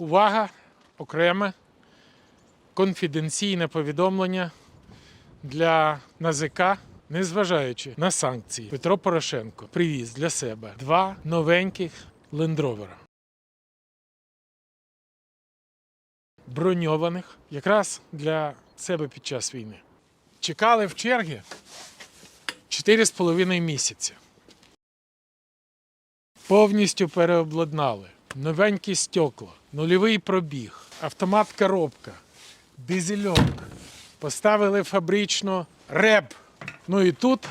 Увага! Окреме конфіденційне повідомлення для НАЗК, незважаючи на санкції, Петро Порошенко привіз для себе два новеньких лендровера. Броньованих якраз для себе під час війни. Чекали в черги 4,5 місяці. Повністю переобладнали. Новенькі стекла, нульовий пробіг, автомат коробка, дизельок. Поставили фабрично реп. Ну і тут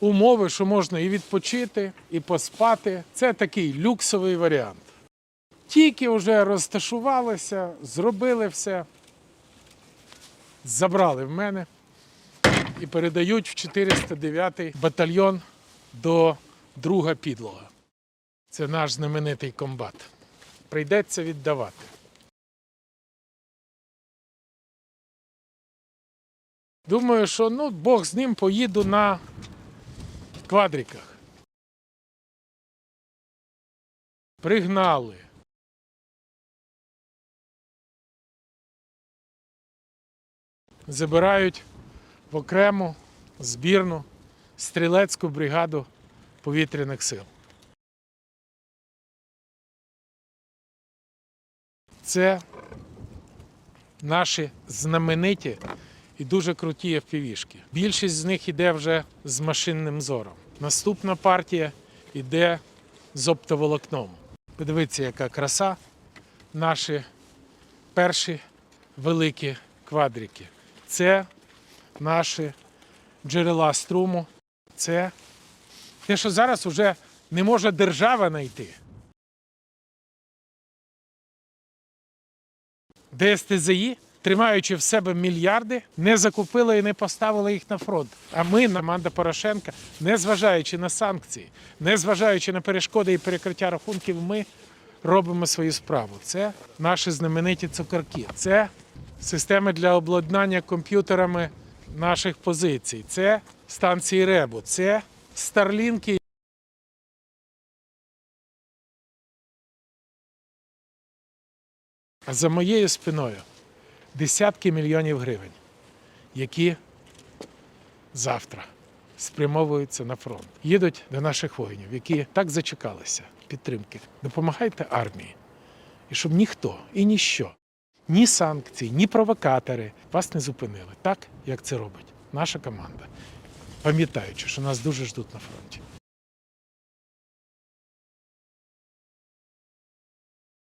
умови, що можна і відпочити, і поспати. Це такий люксовий варіант. Тільки вже розташувалися, зробили все, забрали в мене і передають в 409 батальйон до друга підлога. Це наш знаменитий комбат. Прийдеться віддавати. Думаю, що ну, Бог з ним поїду на квадриках. Пригнали. Забирають в окрему збірну стрілецьку бригаду повітряних сил. Це наші знамениті і дуже круті FPV-шки. Більшість з них йде вже з машинним зором. Наступна партія йде з оптоволокном. Подивіться, яка краса. Наші перші великі квадрики. Це наші джерела струму. Це те, що зараз вже не може держава знайти. ДСТЗІ, тримаючи в себе мільярди, не закупили і не поставили їх на фронт. А ми, команда Порошенка, незважаючи на санкції, незважаючи на перешкоди і перекриття рахунків, ми робимо свою справу. Це наші знамениті цукерки. Це системи для обладнання комп'ютерами наших позицій. Це станції РЕБу, це старлінки. А за моєю спиною десятки мільйонів гривень, які завтра спрямовуються на фронт. Їдуть до наших воїнів, які так зачекалися підтримки. Допомагайте армії. І щоб ніхто і ніщо, ні санкції, ні провокатори вас не зупинили так, як це робить наша команда, пам'ятаючи, що нас дуже ждуть на фронті.